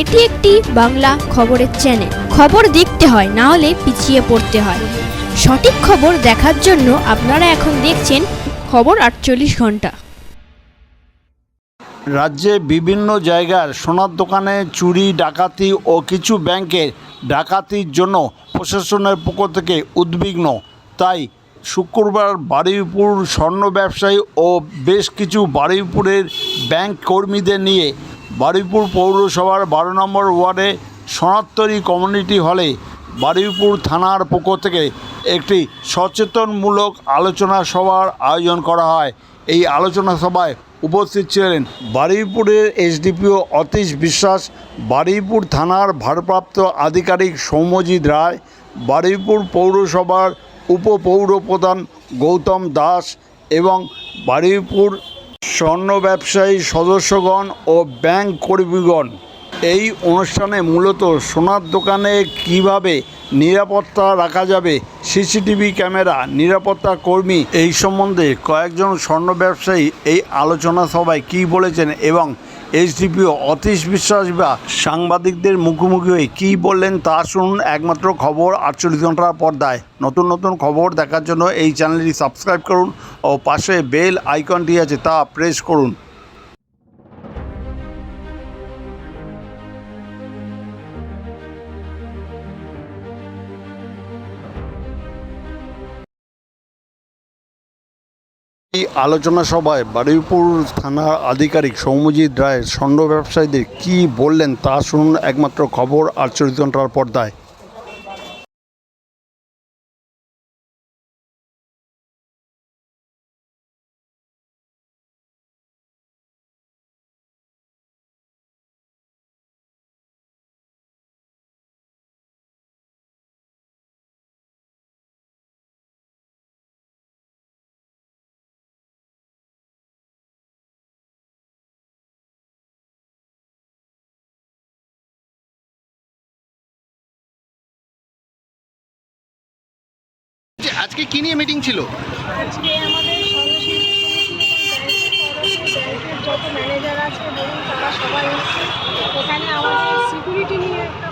এটি একটি বাংলা খবরের চ্যানেল খবর দেখতে হয়, না হলে পিছিয়ে পড়তে হয়। সঠিক খবর দেখার জন্য আপনারা এখন দেখছেন খবর আটচল্লিশ ঘণ্টা। রাজ্যে বিভিন্ন জায়গার সোনার দোকানে চুরি, ডাকাতি ও কিছু ব্যাংকের ডাকাতির জন্য প্রশাসনের পক্ষ থেকে উদ্বিগ্ন। তাই শুক্রবার বারুইপুর স্বর্ণ ব্যবসায়ী ও বেশ কিছু বারুইপুরের ব্যাংক কর্মীদের নিয়ে বারুইপুর পৌরসভার বারো নম্বর ওয়ার্ডে সনাতনী কমিউনিটি হলে বারুইপুর থানার পক্ষ থেকে একটি সচেতনমূলক আলোচনা সভার আয়োজন করা হয়। এই আলোচনা সভায় উপস্থিত ছিলেন বারুইপুরের এসডিপিও অতীশ বিশ্বাস, বারুইপুর থানার ভারপ্রাপ্ত আধিকারিক সৌম্যজিৎ রায়, বারুইপুর পৌরসভার উপপৌর প্রধান গৌতম দাস এবং বারুইপুর স্বর্ণ ব্যবসায়ী সদস্যগণ ও ব্যাংক কর্মীগণ, এই অনুষ্ঠানে মূলত সোনার দোকানে কীভাবে নিরাপত্তা রাখা যাবে, সিসিটিভি ক্যামেরা, নিরাপত্তা কর্মী, এই সম্বন্ধে কয়েকজন স্বর্ণ ব্যবসায়ী এই আলোচনা সভায় কি বলেছেন এবং এসডিপিও অতীশ বিশ্বাস বা সাংবাদিকদের মুখোমুখি হয়ে কী বললেন তা শুনুন একমাত্র খবর আটচল্লিশ ঘণ্টার পর্দায়। নতুন নতুন খবর দেখার জন্য এই চ্যানেলটি সাবস্ক্রাইব করুন ও পাশে বেল আইকনটি আছে তা প্রেস করুন। আলোচনা সভায় বারুইপুর থানার আধিকারিক সৌমজিৎ রায় স্বর্ণ ব্যবসায়ীদের কী বললেন তা শুনুন একমাত্র খবর আটচল্লিশ ঘণ্টার পর্দায়। আজকে কি নিয়ে মিটিং ছিল? আজকে আমাদের যত ম্যানেজার আছে তারা সবাই এখানে আমাদের সিকিউরিটি নিয়ে একটা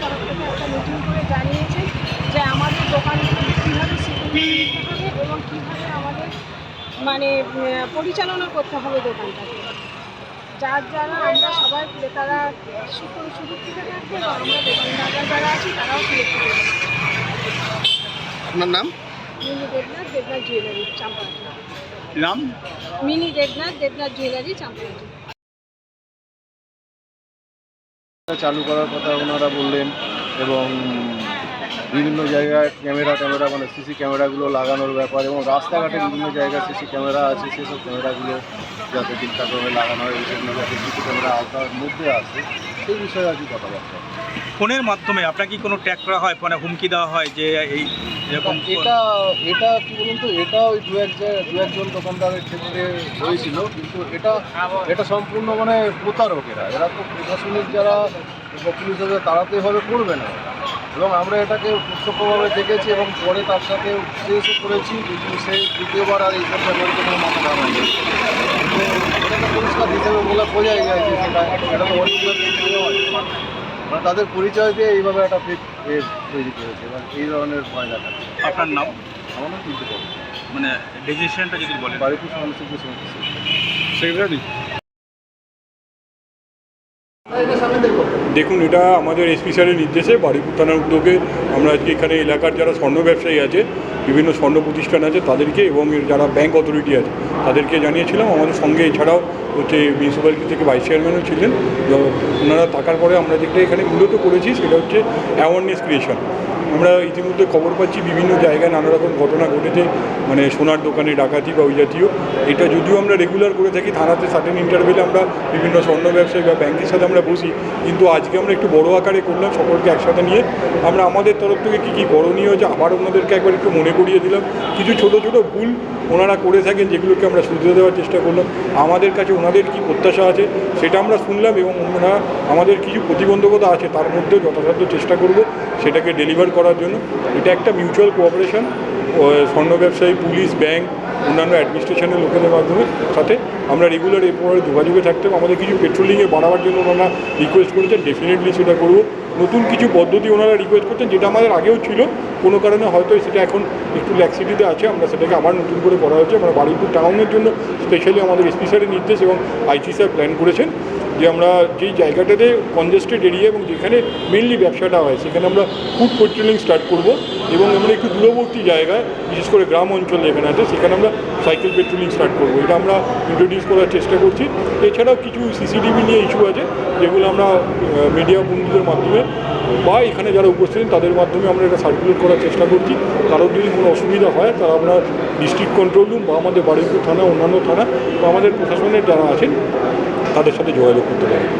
তরফ থেকে একটা মিটিং করে জানিয়েছে যে আমাদের কীভাবে সিকিউরিটি এবং কীভাবে আমাদের মানে পরিচালনা করতে হবে দোকানটাকে। যার যারা আমরা সবাই সুখ- সুরক্ষিত থাকব আমরা দোকানদাররা যারা আছি, তারাও সুরক্ষিত আপনার নাম? মিনি দেবনাথ দেবনাথ জুয়েলারি চাম্পাহাটি নাম? মিনি দেবনাথ দেবনাথ জুয়েলারি চাম্পাহাটি চালু করার কথা ওনারা বললেন এবং বিভিন্ন জায়গায় ক্যামেরা ট্যামেরা মানে সিসি ক্যামেরাগুলো লাগানোর ব্যাপার এবং রাস্তাঘাটে বিভিন্ন জায়গায় সিসি ক্যামেরা আছে সেসব ক্যামেরাগুলো যাতে ঠিকঠাকভাবে লাগানো হয় সেগুলো যাতে সিসি ক্যামেরা আওতার মধ্যে আসে সেই বিষয়ে আর কি কথাবার্তা ফোনের মাধ্যমে আপনার কি কোনো ট্যাগ করা হয় মানে হুমকি দেওয়া হয় যে এই এরকম এটা এটা কি বলুন তো, এটা ওই দু এক দু একজন দোকানদারের ক্ষেত্রে হয়েছিল, কিন্তু এটা এটা সম্পূর্ণ মানে প্রতারকেরা। এরা তো প্রশাসনিক যারা পুলিশ তারা তো এভাবে করবে না। এবং আমরা এটাকে প্রত্যক্ষভাবে দেখেছি এবং পরে তার সাথে কেসও করেছি, কিন্তু সে দ্বিতীয়বার আর এইসব ব্যাপারে কোনো মাথা ঘামায়নি কিন্তু এটা তো পরিষ্কার হিসেবে বলে বোঝাই যায় যে সেটা এটা অরিজিনাল মানে তাদের পরিচয় দিয়ে এইভাবে একটা ফেক তৈরি করেছে এবং এই ধরনের ভয় দেখাচ্ছে। আপনার নাম? আমার নাম কিন্তু মানে ডিসিশনটা যদি বলেন। বাড়িতে সমস্ত কিছু সেক্রেটারি। দেখুন, এটা আমাদের এসপি স্যারের নির্দেশে বাড়িপুর থানার উদ্যোগে আমরা আজকে এখানে এলাকার যারা স্বর্ণ ব্যবসায়ী আছে, বিভিন্ন স্বর্ণ প্রতিষ্ঠান আছে, তাদেরকে এবং যারা ব্যাংক অথরিটি আছে, তাদেরকে জানিয়েছিলাম। আমাদের সঙ্গে এছাড়াও হচ্ছে মিউনিসিপ্যালিটি থেকে ভাইস চেয়ারম্যানও ছিলেন। ওনারা থাকার পরে আমরা যেটা এখানে মূলত করেছি, সেটা হচ্ছে অ্যাওয়ারনেস ক্রিয়েশন আমরা ইতিমধ্যে খবর পাচ্ছি, বিভিন্ন জায়গায় নানা রকম ঘটনা ঘটেছে মানে সোনার দোকানে ডাকাতি বা ওই জাতীয়। এটা যদিও আমরা রেগুলার করে থাকি, থানাতে সার্টেন ইন্টারভেলে আমরা বিভিন্ন স্বর্ণ ব্যবসায়ী বা ব্যাংকের সাথে আমরা বসি, কিন্তু আজকে আমরা একটু বড় আকারে করলাম সকলকে একসাথে নিয়ে। আমরা আমাদের তরফ থেকে কী কী করণীয় হয়েছে, আবার ওনাদেরকে একবার একটু মনে করিয়ে দিলাম। কিছু ছোট ছোট ভুল ওনারা করে থাকেন যেগুলোকে আমরা শুধরে দেওয়ার চেষ্টা করলাম। আমাদের কাছে ওনাদের কী প্রত্যাশা আছে সেটা আমরা শুনলাম এবং ওনারা আমাদের কিছু প্রতিবন্ধকতা আছে তার মধ্যেও যথাসাধ্য চেষ্টা করব সেটাকে ডেলিভার করার জন্য। এটা একটা মিউচুয়াল কোঅপারেশন স্বর্ণ ব্যবসায়ী, পুলিশ ব্যাংক অন্যান্য অ্যাডমিনিস্ট্রেশনের লোকেদের মাধ্যমে, সাথে আমরা রেগুলার এরপরে যোগাযোগে থাকতে আমাদের কিছু পেট্রোলিংয়ে বাড়াবার জন্য ওনারা রিকোয়েস্ট করেছেন ডেফিনেটলি সেটা করব। নতুন কিছু পদ্ধতি ওনারা রিকোয়েস্ট করছেন, যেটা আমাদের আগেও ছিল, কোনো কারণে হয়তো সেটা এখন একটু ল্যাক্সিটিতে আছে, আমরা সেটাকে আবার নতুন করে করা হচ্ছে। আমরা বারুইপুর টাউনের জন্য স্পেশালি আমাদের এসপি স্যারের নির্দেশ এবং আইসি স্যার প্ল্যান করেছেন। যে আমরা যেই জায়গাটাতে কনজেস্টেড এরিয়া এবং যেখানে মেনলি ব্যবসাটা হয়, সেখানে আমরা ফুড পেট্রোলিং স্টার্ট করব এবং আমরা একটু দূরবর্তী জায়গায়, বিশেষ করে গ্রাম অঞ্চল যেখানে আছে, সেখানে আমরা সাইকেল পেট্রোলিং স্টার্ট করব। এটা আমরা ইন্ট্রোডিউস করার চেষ্টা করছি। এছাড়াও কিছু সিসিটিভি নিয়ে ইস্যু আছে, যেগুলো আমরা মিডিয়া বন্ধুদের মাধ্যমে বা এখানে যারা উপস্থিত তাদের মাধ্যমে আমরা এটা সার্কুলেট করার চেষ্টা করছি। কারোর যদি কোনো অসুবিধা হয়, তারা আমরা ডিস্ট্রিক্ট কন্ট্রোল রুম বা আমাদের বারুইপুর থানা, অন্যান্য থানা বা আমাদের প্রশাসনের যারা আছেন তাদের সাথে যোগাযোগ করতে পারেন